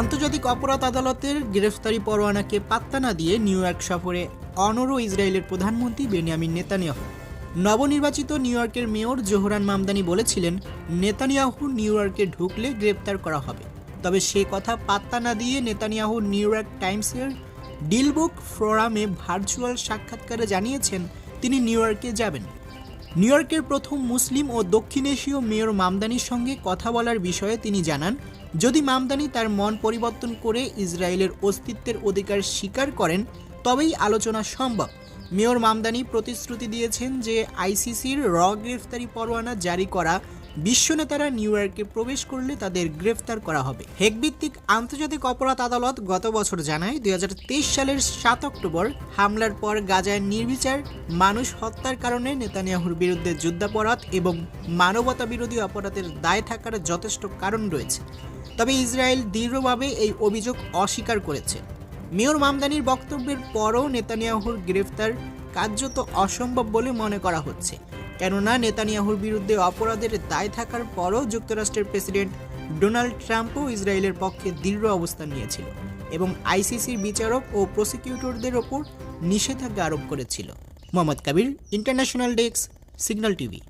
আন্তর্জাতিক অপরাধ আদালতের গ্রেফতারি পরোয়ানাকে পাত্তা না দিয়ে নিউ ইয়র্ক সফরে অনর ইসরায়েলের প্রধানমন্ত্রী বেনিয়ামিন নেতানিয়াহু। নবনির্বাচিত নিউ ইয়র্কের মেয়র জোহরান মামদানি বলেছিলেন, নেতানিয়াহু নিউ ইয়র্কে ঢুকলে গ্রেপ্তার করা হবে। তবে সে কথা পাত্তা না দিয়ে নেতানিয়াহু নিউ ইয়র্ক টাইমসের ডিলবুক ফোরামে ভার্চুয়াল সাক্ষাৎকারে জানিয়েছেন, তিনি নিউ ইয়র্কে যাবেন। নিউ ইয়র্কের প্রথম মুসলিম ও দক্ষিণ এশীয় মেয়র মামদানির সঙ্গে কথা বলার বিষয়ে তিনি জানান যদি মামদানি তার মন পরিবর্তন করে ইসরায়েলের অস্তিত্বের অধিকার স্বীকার করেন, তবেই আলোচনা সম্ভব। মেয়র মামদানি প্রতিশ্রুতি দিয়েছেন যে আইসিসির র গ্রেফতারি পরোয়ানা জারি করা বিশ্ব নেতারা নিউ ইয়র্কে প্রবেশ করলে তাদের গ্রেফতার করা হবে। হেগভিত্তিক আন্তর্জাতিক অপরাধ আদালত গত বছর জানায়, দুই হাজার তেইশ সালের সাত অক্টোবর হামলার পর গাজায় নির্বিচার মানুষ হত্যার কারণে নেতানিয়াহুর বিরুদ্ধে যুদ্ধাপরাধ এবং মানবতা বিরোধী অপরাধের দায় থাকার যথেষ্ট কারণ রয়েছে। তবে ইসরায়েল দৃঢ়ভাবে এই অভিযোগ অস্বীকার করেছে। মেয়র মামদানির বক্তব্যের পরও নেতানিয়াহুর গ্রেফতার কার্যত অসম্ভব বলে মনে করা হচ্ছে। কেননা, নেতানিয়াহুর বিরুদ্ধে অপরাধের দায় থাকার পরও যুক্তরাষ্ট্রের প্রেসিডেন্ট ডোনাল্ড ট্রাম্পও ইসরায়েলের পক্ষে দৃঢ় অবস্থান নিয়েছিল এবং আইসিসির বিচারক ও প্রসিকিউটরদের ওপর নিষেধাজ্ঞা আরোপ করেছিল। Mohammad Kabir, international desk, signal TV.